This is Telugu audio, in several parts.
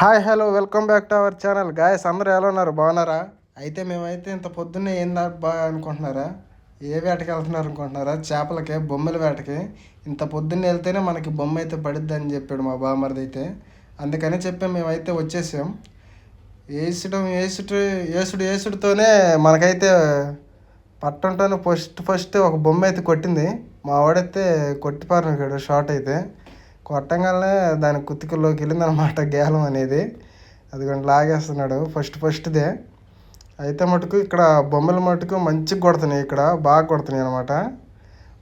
Hi hello welcome back to our channel. Guys అందరూ ఎలా ఉన్నారు? బాగున్నారా? అయితే మేమైతే ఇంత పొద్దున్నే ఏం బా అనుకుంటున్నారా? ఏ వేటకి వెళ్తున్నారు అనుకుంటున్నారా? చేపలకి బొమ్మల వేటకి. ఇంత పొద్దున్నే వెళ్తేనే మనకి బొమ్మ అయితే పడుద్ది అని చెప్పాడు మా బామ్మరిది అయితే అందుకని చెప్పి మేమైతే వచ్చేసాం. వేసడం వేసుడు వేసుడు వేసుడుతోనే మనకైతే పట్టుంటాను. ఫస్ట్ ఫస్ట్ ఒక బొమ్మ అయితే కొట్టింది. మా వాడైతే కొట్టిపారు షార్ట్ అయితే. కొట్టంగానే దాని కుత్తికల్లోకి వెళ్ళిందనమాట గేలం అనేది. అది లాగేస్తున్నాడు. ఫస్ట్ ఫస్ట్దే అయితే మటుకు ఇక్కడ బొమ్మలు మటుకు మంచిగా కొడుతున్నాయి ఇక్కడ. బాగా కొడుతున్నాయి అనమాట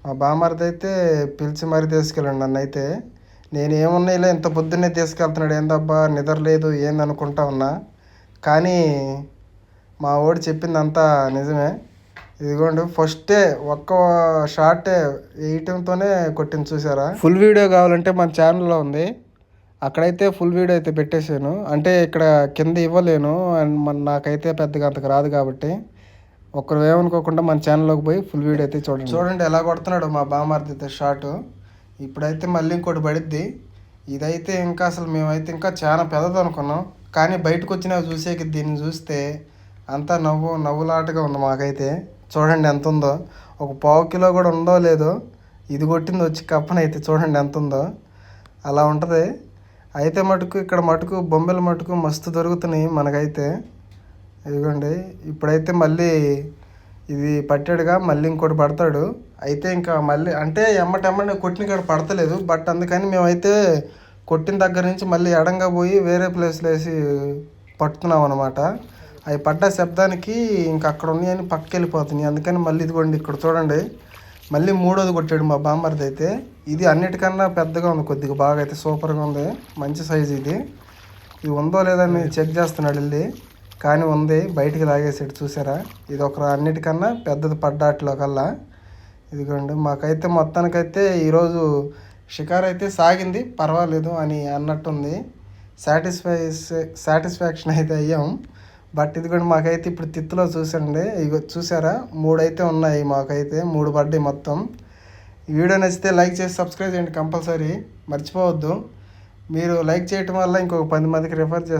మా బామ్మరిది అయితే పిలిచి మరీ తీసుకెళ్ళండి నన్ను అయితే. నేను ఏమున్నా ఇలా ఇంత పొద్దున్నే తీసుకెళ్తున్నాడు. ఏందబ్బా నిద్ర లేదు ఉన్నా. కానీ మా ఓడి చెప్పిందంతా నిజమే. ఇదిగోండి ఫస్టే ఒక్క షార్టే వేయటంతోనే కొట్టింది చూసారా? ఫుల్ వీడియో కావాలంటే మన ఛానల్లో ఉంది. అక్కడైతే ఫుల్ వీడియో అయితే పెట్టేశాను. అంటే ఇక్కడ కింద ఇవ్వలేను అండ్ మన నాకైతే పెద్దగా అంతకు రాదు కాబట్టి ఒకరు ఏమనుకోకుండా మన ఛానల్లోకి పోయి ఫుల్ వీడియో అయితే చూడండి. చూడండి ఎలా కొడుతున్నాడు మా బామార్ది అయితే షార్ట్ ఇప్పుడైతే మళ్ళీ ఇంకోటి పడిద్ది. ఇదైతే ఇంకా అసలు మేమైతే ఇంకా చాలా పెద్దది అనుకున్నాం. కానీ బయటకు వచ్చినా చూసేకి దీన్ని చూస్తే అంతా నవ్వు నవ్వులాటగా ఉంది మాకైతే. చూడండి ఎంత ఉందో ఒక పావు కిలో కూడా ఉందో లేదో ఇది కొట్టింది వచ్చి కప్పన అయితే చూడండి ఎంత ఉందో అలా ఉంటుంది. అయితే మటుకు ఇక్కడ మటుకు బొమ్మల మటుకు మస్తు దొరుకుతున్నాయి మనకైతే. ఇదిగోండి. ఇప్పుడైతే మళ్ళీ ఇది పట్టాడుగా మళ్ళీ ఇంకోటి పడతాడు. అయితే ఇంకా మళ్ళీ అంటే ఎమ్మటెమ్మని కొట్టిన కాడ పడతలేదు. బట్ అందుకని మేమైతే కొట్టిన దగ్గర నుంచి మళ్ళీ ఎడంగా పోయి వేరే ప్లేస్లో వేసి పట్టుతున్నాం అనమాట అవి పడ్డ శబ్దానికి ఇంకా అక్కడ ఉన్నాయని పక్కకి వెళ్ళిపోతున్నాయి అందుకని మళ్ళీ ఇదిగోండి ఇక్కడ చూడండి. మళ్ళీ మూడోది కొట్టాడు మా బామ్మర్ది అయితే. ఇది అన్నిటికన్నా పెద్దగా ఉంది కొద్దిగా బాగా అయితే సూపర్గా ఉంది. మంచి సైజు ఇది. ఇది ఉందో లేదని చెక్ చేస్తున్నాడు వెళ్ళి. కానీ ఉంది బయటికి లాగేసాడు చూసారా? ఇది ఒక అన్నిటికన్నా పెద్దది పడ్డాట్లో కల్లా ఇదిగోండి మాకైతే మొత్తానికైతే ఈరోజు షికార్ అయితే సాగింది. పర్వాలేదు అని అన్నట్టుంది. సాటిస్ఫై సాటిస్ఫాక్షన్ అయితే అయ్యాం. బట్ ఇది కూడా మాకైతే ఇప్పుడు తిత్తులో చూసండి. ఇగో చూసారా? మూడైతే ఉన్నాయి మాకైతే మూడు పడ్డాయి మొత్తం. వీడియో నచ్చితే లైక్ చేసి సబ్స్క్రైబ్ చేయండి కంపల్సరీ. మర్చిపోవద్దు. మీరు లైక్ చేయటం వల్ల ఇంకొక పది మందికి రిఫర్ చేస్తారు